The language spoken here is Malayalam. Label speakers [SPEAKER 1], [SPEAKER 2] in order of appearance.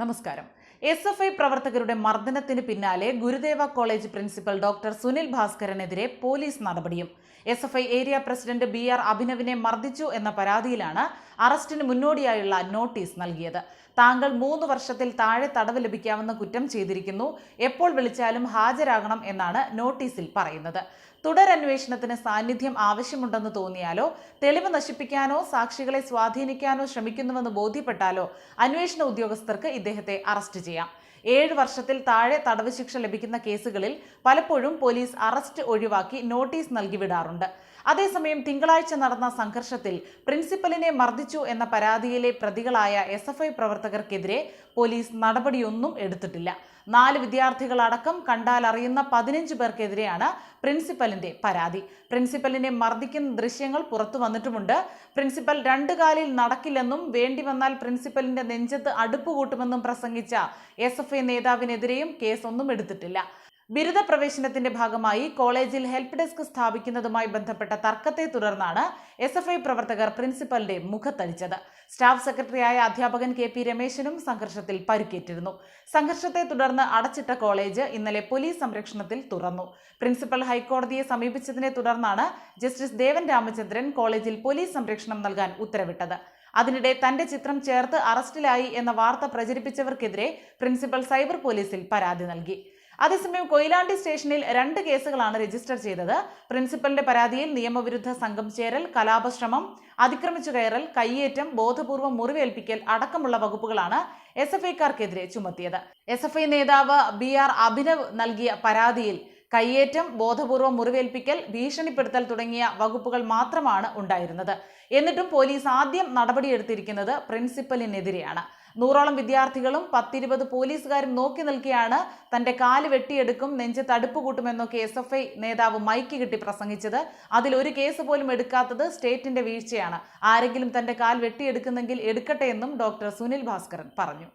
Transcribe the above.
[SPEAKER 1] നമസ്കാരം. എസ് എഫ് ഐ പ്രവർത്തകരുടെ മർദ്ദനത്തിന് പിന്നാലെ Gurudeva college principal doctor Sunil ഭാസ്കരനെതിരെ police നടപടിയും. S F I area president B R അഭിനവിനെ മർദ്ദിച്ചു എന്ന പരാതിയിലാണ് അറസ്റ്റിന് മുന്നോടിയായുള്ള നോട്ടീസ് നൽകിയത്. താങ്കൾ മൂന്ന് വർഷത്തിൽ താഴെ തടവ് ലഭിക്കാവുന്ന കുറ്റം ചെയ്തിരിക്കുന്നു. എപ്പോൾ വിളിച്ചാലും ഹാജരാകണം എന്നാണ് നോട്ടീസിൽ പറയുന്നത്. തുടരന്വേഷണത്തിന് സാന്നിധ്യം ആവശ്യമുണ്ടെന്ന് തോന്നിയാലോ? തെളിവ് നശിപ്പിക്കാനോ സാക്ഷികളെ സ്വാധീനിക്കാനോ ശ്രമിക്കുന്നുവെന്ന് ബോധ്യപ്പെട്ടാലോ? അന്വേഷണ ഉദ്യോഗസ്ഥർക്ക് ഇദ്ദേഹത്തെ അറസ്റ്റ് ചെയ്യാം. ഏഴ് വർഷത്തിൽ താഴെ തടവ് ശിക്ഷ ലഭിക്കുന്ന കേസുകളിൽ പലപ്പോഴും പോലീസ് അറസ്റ്റ് ഒഴിവാക്കി നോട്ടീസ് നൽകി വിടാറുണ്ട്. അതേസമയം തിങ്കളാഴ്ച നടന്ന സംഘർഷത്തിൽ പ്രിൻസിപ്പലിനെ മർദ്ദിച്ചു എന്ന പരാതിയിലെ പ്രതികളായ എസ് എഫ് ഐ പ്രവർത്തകർക്കെതിരെ പോലീസ് നടപടിയൊന്നും എടുത്തിട്ടില്ല. നാല് വിദ്യാർത്ഥികളടക്കം കണ്ടാൽ അറിയുന്ന പതിനഞ്ച് പേർക്കെതിരെയാണ് പ്രിൻസിപ്പലിന്റെ പരാതി. പ്രിൻസിപ്പലിനെ മർദ്ദിക്കുന്ന ദൃശ്യങ്ങൾ പുറത്തു വന്നിട്ടുമുണ്ട്. പ്രിൻസിപ്പൽ രണ്ടു കാലിൽ നടക്കില്ലെന്നും വേണ്ടി വന്നാൽ പ്രിൻസിപ്പലിന്റെ നെഞ്ചത്ത് അടുപ്പ് കൂട്ടുമെന്നും പ്രസംഗിച്ച എസ് എഫ് ഐ നേതാവിനെതിരെയും കേസൊന്നും എടുത്തിട്ടില്ല. ബിരുദ പ്രവേശനത്തിന്റെ ഭാഗമായി കോളേജിൽ ഹെൽപ്പ് ഡെസ്ക് സ്ഥാപിക്കുന്നതുമായി ബന്ധപ്പെട്ട തർക്കത്തെ തുടർന്നാണ് എസ് എഫ് ഐ പ്രവർത്തകർ പ്രിൻസിപ്പലിന്റെ മുഖത്തടിച്ചത്. സ്റ്റാഫ് സെക്രട്ടറിയായ അധ്യാപകൻ കെ പി രമേശനും സംഘർഷത്തിൽ പരിക്കേറ്റിരുന്നു. സംഘർഷത്തെ തുടർന്ന് അടച്ചിട്ട കോളേജ് ഇന്നലെ പോലീസ് സംരക്ഷണത്തിൽ തുറന്നു. പ്രിൻസിപ്പൽ ഹൈക്കോടതിയെ സമീപിച്ചതിനെ തുടർന്നാണ് ജസ്റ്റിസ് ദേവൻ രാമചന്ദ്രൻ കോളേജിൽ പോലീസ് സംരക്ഷണം നൽകാൻ ഉത്തരവിട്ടത്. അതിനിടെ തന്റെ ചിത്രം ചേർത്ത് അറസ്റ്റിലായി എന്ന വാർത്ത പ്രചരിപ്പിച്ചവർക്കെതിരെ പ്രിൻസിപ്പൽ സൈബർ പോലീസിൽ പരാതി നൽകി. അതേസമയം കൊയിലാണ്ടി സ്റ്റേഷനിൽ രണ്ട് കേസുകളാണ് രജിസ്റ്റർ ചെയ്തത്. പ്രിൻസിപ്പലിന്റെ പരാതിയിൽ നിയമവിരുദ്ധ സംഘം ചേരൽ കലാപശ്രമം അതിക്രമിച്ചു കയറൽ കയ്യേറ്റം ബോധപൂർവം മുറിവേൽപ്പിക്കൽ അടക്കമുള്ള വകുപ്പുകളാണ് എസ് എഫ് ഐക്കാർക്കെതിരെ ചുമത്തിയത്. എസ് എഫ് ഐ നേതാവ് ബി ആർ അഭിനവ് നൽകിയ പരാതിയിൽ കയ്യേറ്റം ബോധപൂർവം മുറിവേൽപ്പിക്കൽ ഭീഷണിപ്പെടുത്തൽ തുടങ്ങിയ വകുപ്പുകൾ മാത്രമാണ് ഉണ്ടായിരുന്നത്. എന്നിട്ടും പോലീസ് ആദ്യം നടപടിയെടുത്തിരിക്കുന്നത് പ്രിൻസിപ്പലിനെതിരെയാണ്. നൂറോളം വിദ്യാർത്ഥികളും പത്തിരുപത് പോലീസുകാരും നോക്കി നിൽക്കെയാണ് തന്റെ കാൽ വെട്ടിയെടുക്കും നെഞ്ച് തടുപ്പ് കൂട്ടുമെന്നൊക്കെ എസ് എഫ് ഐ നേതാവ് മൈക്ക് കിട്ടി പ്രസംഗിച്ചത്. അതിൽ ഒരു കേസ് പോലും എടുക്കാത്തത് സ്റ്റേറ്റിന്റെ വീഴ്ചയാണ്. ആരെങ്കിലും തന്റെ കാൽ വെട്ടിയെടുക്കുന്നെങ്കിൽ എടുക്കട്ടെ എന്നും ഡോക്ടർ സുനിൽ ഭാസ്കരൻ പറഞ്ഞു.